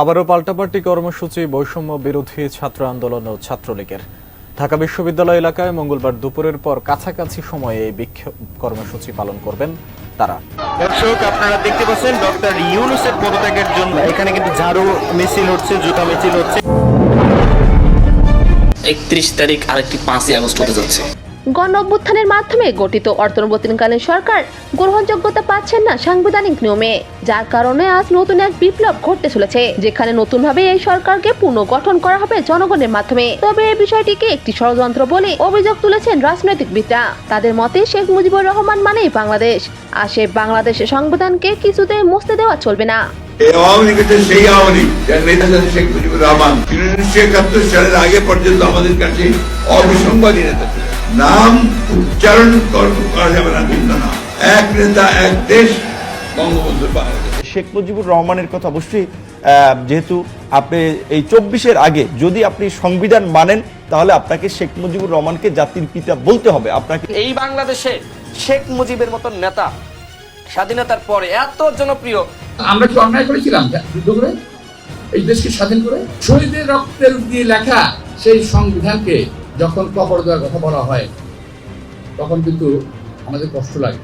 আবারও পাল্টাপাল্টি কর্মসূচি বৈষম্য বিরোধী ছাত্র আন্দোলন ও ছাত্রলীগের। ঢাকা বিশ্ববিদ্যালয় এলাকায় মঙ্গলবার দুপুরের পর কাছাকাছি সময়ে এই বিক্ষোভ কর্মসূচি পালন করবেন তারা। দর্শক আপনারা দেখতে পাচ্ছেন ডক্টর ইউনুসের পদত্যাগের জন্য। এখানে কিন্তু ঝাড়ু মিছিল হচ্ছে জুতা মিছিল হচ্ছে। একত্রিশ তারিখ আরেকটি পাঁচই আগস্ট হতে যাচ্ছে। গণ অভ্যুত্থানের মাধ্যমে গঠিত অন্তর্বর্তীকালীন সরকার গ্রহণযোগ্যতা পাচ্ছেন না সাংবিধানিক নিয়মে। যার কারণে আজ নতুন এক বিপ্লব ঘটতে চলেছে, যেখানে নতুনভাবে এই সরকারকে পুনর্গঠন করা হবে জনগণের মাধ্যমে। তবে এই বিষয়টিকে একটি ষড়যন্ত্র বলে অভিযোগ তুলেছেন রাজনৈতিক রাজনৈতিকবিদরা। তাদের মতে, শেখ মুজিবুর রহমান মানেই বাংলাদেশ, আর সে বাংলাদেশের সংবিধানকে কিছুতেই মুছতে দেওয়া চলবে না। আওয়ামী লীগ হচ্ছে সেই আওয়ামী যার নেতা শেখ মুজিবুর রহমান, তিনি উনিশশো একাত্তর সালের আগে পর্যন্ত আমাদের কাছে অবিসংবাদী নেতা নাম উচ্চারণ করা যাবে না ভিন্ন নাম এক নেতা এক দেশ বঙ্গবন্ধু বাংলাদেশ। শেখ মুজিবুর রহমানের কথা অবশ্যই যেহেতু আপনি এই চব্বিশের আগে যদি আপনি সংবিধান মানেন তাহলে আপনাকে শেখ মুজিবুর রহমানকে জাতির পিতা বলতে হবে। আপনাকে এই বাংলাদেশে শেখ মুজিবের মতন নেতা স্বাধীনতার পরে এত জনপ্রিয়। আমরা কি অন্যায় করেছিলাম যুদ্ধ করে এই দেশকে স্বাধীন করে শহীদের রক্তের দিয়ে লেখা সেই সংবিধানকে যখন কবর দেওয়ার কথা বলা হয় তখন কিন্তু আমাদের কষ্ট লাগে।